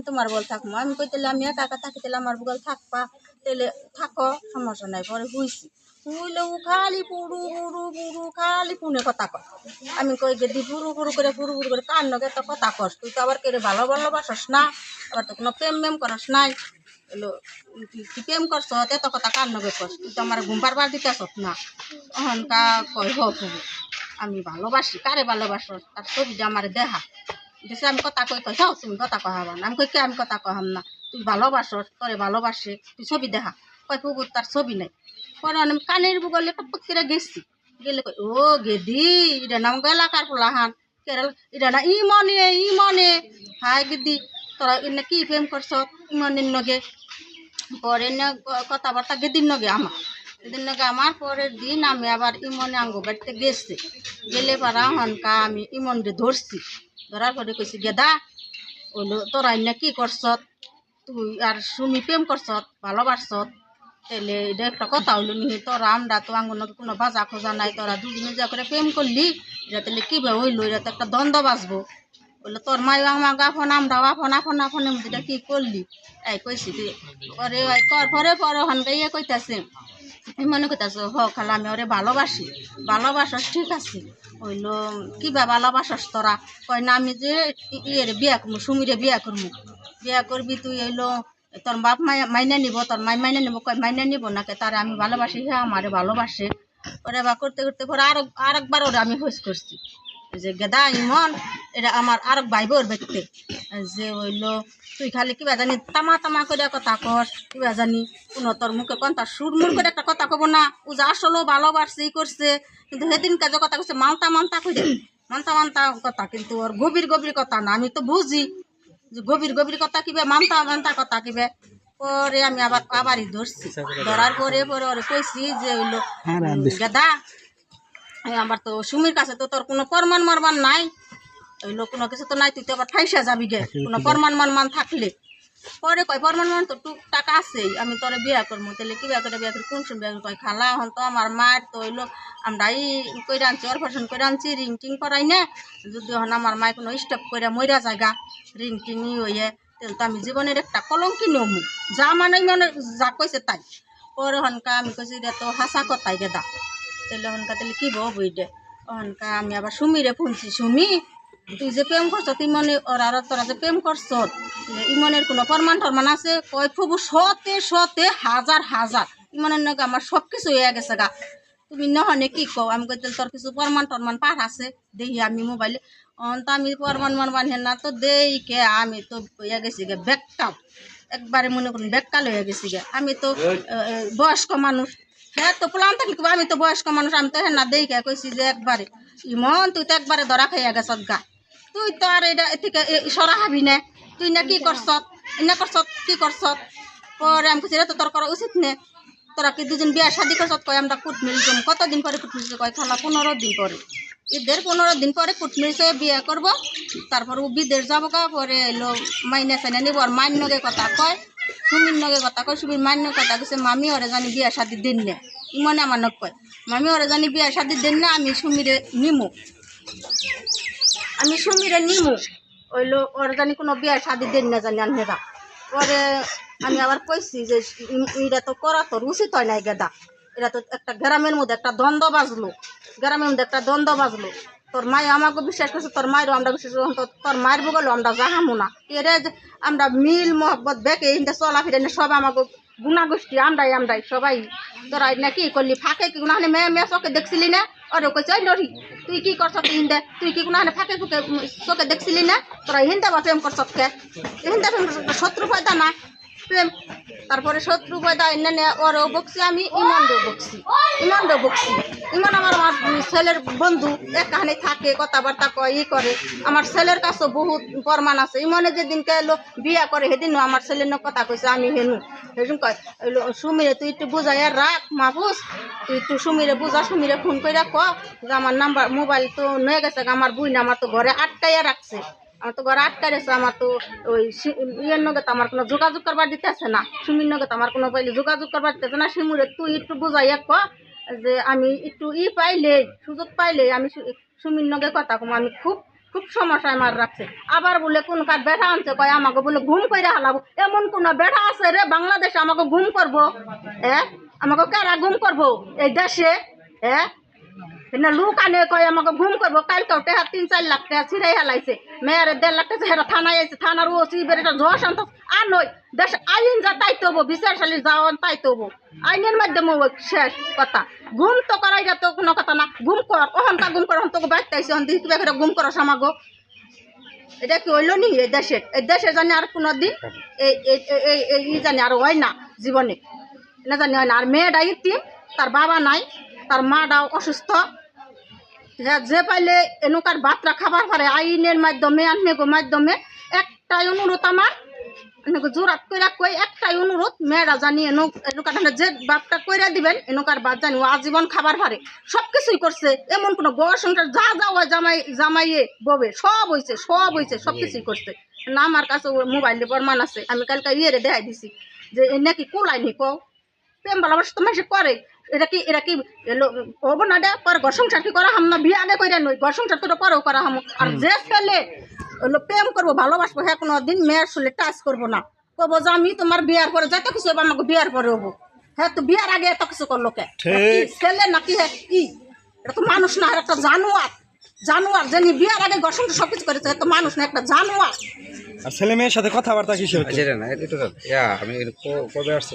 আমি তোমার বল থাকব আমি কই তাহলে আমি একা একা থাকি, তাহলে আমার বগল থাকবা। তাহলে থাকো, সমস্যা নাই, পরে হুইছি। হুইলে ও খালি পুরু পুরু পুরু, খালি ফোনে কথা কয়। আমি কই, গেদি, পুরু পুরু করে, পুরু পুরু করে কার নগে তো কথা কস। তুই তো আবার কেড়ে ভালো ভালোবাসস না? আবার তো কোনো প্রেম মেম করস নাই। এলো তুই প্রেম করছ? এত কথা কার নগে কস। তুই তো আমার ঘুম পারবার দিতেছ না। অহনকা কয় হোক আমি ভালোবাসি, কারে ভালোবাসস? তার ছবিটা আমার দেখা। দেশে আমি কথা কই কই যাও তুমি কথা কহাবা না। আমি কই কে আমি কথা কহাম না? তুই ভালোবাসস তোরে ভালোবাসে, তুই ছবি দেখা কয় পুকুর তার ছবি নাই। পরে আমি কানের বুগলে টপক করে গেছি। গেলে কই, ও গেদি এটা নাম এলাকার পোলাহান। কেরাল এটা না ই মনে ই মনে হাই গেদি, তোরা এনে কি প্রেম করছ? ইমনের নগে। পরে কথাবার্তা গেদিন নগে আমার। সেদিন নাকি আমার, পরের দিন আমি আবার ইমনে আঙ্গ বাড়িতে গেছি। গেলে পারা হনকা আমি ইমনরে ধরছি। ধরার পরে কইছি, গেদা ওলো তোরা না কি করছ তুই আর সুমি প্রেম করছ ভালোবাসছ তাহলে এটা একটা কথা হইল নি, তোরা আমরা তো আঙ্গন কোনো বাজা খোঁজা নাই, তোরা দুজনে যা করে প্রেম করলি, এটা তাহলে কীভাবে হইল? এটা তো একটা দ্বন্দ্ব বাঁচবো। বলল, তোর মাই আমার গাফন আপন আপন আপনের মধ্যে এটা কি করলি? এই কইছি ওই কর, পরে পরে হন গাইয়া কইতাছে। আমি মনে করতেছো হ খালা আমি ওরে ভালোবাসি। ভালোবাসস ঠিক আছে। হইল, কিবা ভালোবাসস তোরা? কয় না, আমি যে ইয়েরে বিয়া করব সুমিরে বিয়া করব বিয়া করবি তুই, হইল, তোর বাপ মাই মাইনে নিব, তোর মাই মাইনে নিব, কয় মাইনে নিব নাকি তারে আমি ভালোবাসি হ্যাঁ আমারে ভালোবাসে। ওরে বা, করতে করতে, পরে আরও, আরেকবার ওরে আমি হোস করছি। যে গেদা ইমন এটা আমার আরেক ভাই বোর ব্যক্তি। যে হইল তুই খালি কিবা জানি তামা তামা করে কথা কস কিবা জানি কোনো তোর মুখে কোন তার সুরমুর করে একটা কথা কব না। ও যা আসলেও ভালোবাসছে ই করছে কিন্তু সেদিন কাজে কথা কইছে মানতা মানতা কইরে মানতা মানতা কথা কিন্তু ওর গভীর গভীর কথা না আমি তো বুঝি যে গভীর গভীর কথা কিবে মানতা মানতা কথা কিবে। পরে আমি আবার আবারই ধরছি ধরার পরে পরে ওরে কইছি যে হইল গেদা এই আমার তো সুমির কাছে তো তোর কোনো প্রমাণ মারমান নাই। হইল কোনো কিছু তো নাই তুই তো আবার ঠাইসা যাবি গে। কোনো প্রমাণ মানমান থাকলে। পরে কয় প্রমাণ মান তো টুক টাকা আছেই আমি তোরে বিয়া করব তাহলে কি বিয়া করে বিয়া করে কোন সময় বিয়া কয় খালা হন তো আমার মার তো হইল আমরা এই কইরা আনছি অপারেশন করে আনছি রিং টিং করাই না। যদি হন আমার মায় কোনো স্টপ করে মইরা জায়গা রিং টিং ই হইয়ে তাহলে তো আমি জীবনের একটা কলঙ্কি নমু। যা মানে মানে যা কইছে তাই। পরে হনকা আমি কইছি রে তো হাসা কথাই গেদা তাহলে হনকা তাহলে কি বউ দে হনকা আমি আবার সুমিরে ফোনছি সুমি তুই যে প্রেম করছ তুই মনে ওর আর তোরা যে প্রেম করছ ইমনের কোনো প্রমাণ টরমান আছে? কয় ফুবু শতে শতে হাজার হাজার। ইমনের নাকি আমার সব কিছু হয়ে গেছে গা। তুমি নহনে কি কও? আমি কই তোর কিছু প্রমাণ টরমান পাঠ আছে? দেখি আমি মোবাইলে। অন তো আমি প্রমাণ মানবান হেন না তো দেই কে আমি তো হয়ে গেছি গে বেকটাও একবারে মনে করুন বেকাল হয়ে গেছি গে। আমি তো বয়স্ক মানুষ। হ্যাঁ তো প্লান থাকলে কি আমি তো বয়স্ক মানুষ আমি তো হ্যাঁ না দেই কে। কইছি যে একবারে ইমন তুই তো একবারে ধরা খাইয়া গেছ গা। তুই তো আর এটা এদিকে সরা হাবি না। তুই না কি করছ এনে করছ কি করছ পরে আমি কইছি, রে, তো তোর করা উচিত নে। তোরা কি দুজন বিয়া শাদি করছ কয়, আমরা কুট মিলছম কতদিন পরে কুট মিলছে? কয়, খালা, পনেরো দিন পরে। ঈদের পনেরো দিন পরে কুট মিলছে, বিয়ে করব। তারপর ও বিদেশ যাব গা, পরে এলো মাইনে চাইনে নিব। আর মান্য নগে কথা কয় সুমির নগে কথা কয় সুমির মান্য কথা কইছে, মামি, ওরে জানি বিয়া শাদি দিন নে। ইমনে আমার নক কয়, মামি, ওরে জানি বিয়া শাদি দিন না, আমি সুমিরে নিমু। আমি সুমিরে নিমু। ওইলো ওর জানি কোনো বিয়ে শাদি দেন না জানি আনহেরা পরে আমি আবার কইছি যে এটা তো করা তোর উচিত হয় নাই গেদা। এটা তো একটা গ্রামের মধ্যে একটা দ্বন্দ্ব বাজলো। গ্রামের মধ্যে একটা দ্বন্দ্ব বাজলো। তোর মাই আমাকে বিশ্বাস করছে, তোর মায়েরও আমরা বিশ্বাস করছি তো তোর মায়ের বগল আমরা যাহামু না। এরে আমরা মিল মহব্বত ইন্দা চলাফিরে না সব আমাকে গুণা গোষ্ঠী আমরাই আমরাই সবাই। তোরা না কি করলি ফাঁকে কি? গুণা মেয়ে মেয়ে চোখে দেখছিলি না? ওরে কইছে ওই নরি তুই কি করছ হিন্দে তুই কি গুণা ফাঁকে ফুকে চোখে দেখছিলি না তোরা হিন্দা বা প্রেম করছ কে হিন্দা শত্রু পয়দা না প্রেম তারপরে শত্রু পয়দা এনে ওরও বকছি আমি ইমানও বকছি ইমানও বকছি ইমান আমার আমার ছেলের বন্ধু এখানে থাকে, কথাবার্তা কয়, ই করে। আমার ছেলের কাছেও বহুত প্রমাণ আছে। ইমনে যেদিনকে এলো, বিয়া করে, সেদিনও আমার ছেলের কথা কইছে, আমি হেনু। সেদিন কয় সুমিরে তুই একটু বুঝাইয়া রাখ মাহফুজ, তুই একটু সুমিরে বুঝা, সুমিরে ফোন করে ক, যে আমার নাম্বার, মোবাইল তো নিয়ে গেছে, আমার বুই আমার তো ঘরে আটকাইয়া রাখছে। আমার তো ঘরে আটকাই রেছে আমার তো ওই ইয়ের নগে তো আমার কোনো যোগাযোগ করবার দিতেছে না, সুমির নগে তো আমার কোনো পাইলে যোগাযোগ করবার দিতেছে না। সিমুরে তুই একটু বুঝাইয়া ক যে আমি একটু ই পাইলে, সুযোগ পাইলে আমি সুমির নগে কথা কম। আমি খুব খুব সমস্যায় মার রাখছে। আবার বলে কোন কার বেটা আনছে কয়, আমাকে বলে ঘুম করে হালাবো। এমন কোন বেটা আছে রে বাংলাদেশে আমাকে ঘুম করব? হ্যাঁ আমাকে কারা ঘুম করব? এই দেশে? হ্যাঁ না লোক আনে কয়, আমাকে ঘুম করব কালকে টেহা তিন চার লাখ টাকা ছিঁড়াই হেলাইছে। মেয়ের দেড় লাখ টাকা হেরা থানায় আছে থানার ওসি বেরেটা জোয়া শান্ত। আর নয় দেশ আইন যা তাই তবু বিচারশালী যাওয়ান তাই তবু আইনের মাধ্যমে শেষ কথা। ঘুম তো করাই তো কোনো কথা না। ঘুম কর ওখানটা ঘুম কর তো বাইতে আইসি হন দিকে করে ঘুম করো সামাগো। এটা কি হইল নি? এই দেশের এই দেশে জানি আর কোনো দিন, এই, এই- জানি আর হয় না জীবনে না জানি হয় না। আর মেয়েটা ইতিম তার বাবা নাই তার মাটাও অসুস্থ। যে- পাইলে এনুকার বাতরা খাবার পারে, আইনের মাধ্যমে আনগো মাধ্যমে, একটাই অনুরোধ আমার। জোরাত কইরা কই, একটাই অনুরোধ, মেয়েরা জানি এনু এনুকার যে বাপটা কইরা দিবেন, এনুকার বাদ জানি ও আজীবন খাবার পারে। সব কিছুই করছে, এমন কোনো গড় সংসার যা যা হয় জামাই জামাইয়ে ববে, সব হইছে সব হইছে সব কিছুই করছে। না, আমার কাছে মোবাইলে প্রমাণ আছে, আমি কালকে ইয়ে দেখাই দিছি, যে নাকি কোলাইনি কও? প্রেম ভালোবাসা তো মাসে করে। এটা কি এটা কি হব না দে পরে ঘর সংসার কি করা হাম না বিয়ে আগে কইরা নই ঘর সংসার তো পরেও করা হাম। আর যে ছেলে প্রেম করব ভালোবাসবো হ্যাঁ কোনো দিন মেয়ের শুলে টাচ করব না। কবো যে আমি তোমার বিয়ার পরে যত কিছু হবে আমাকে বিয়ার পরে হব হ্যাঁ তো বিয়ার আগে এত কিছু করল কে? ছেলে নাকি হ্যাঁ কি? এটা তো মানুষ না আর একটা জানোয়ার। জানোয়ার জানি বিয়ার আগে ঘর সংসার সব কিছু করেছে তো মানুষ না একটা জানোয়ার। আর ছেলে মেয়ের সাথে কথাবার্তা কিসে হচ্ছে? সেটা না এটা ইয়া আমি কবে আসছে?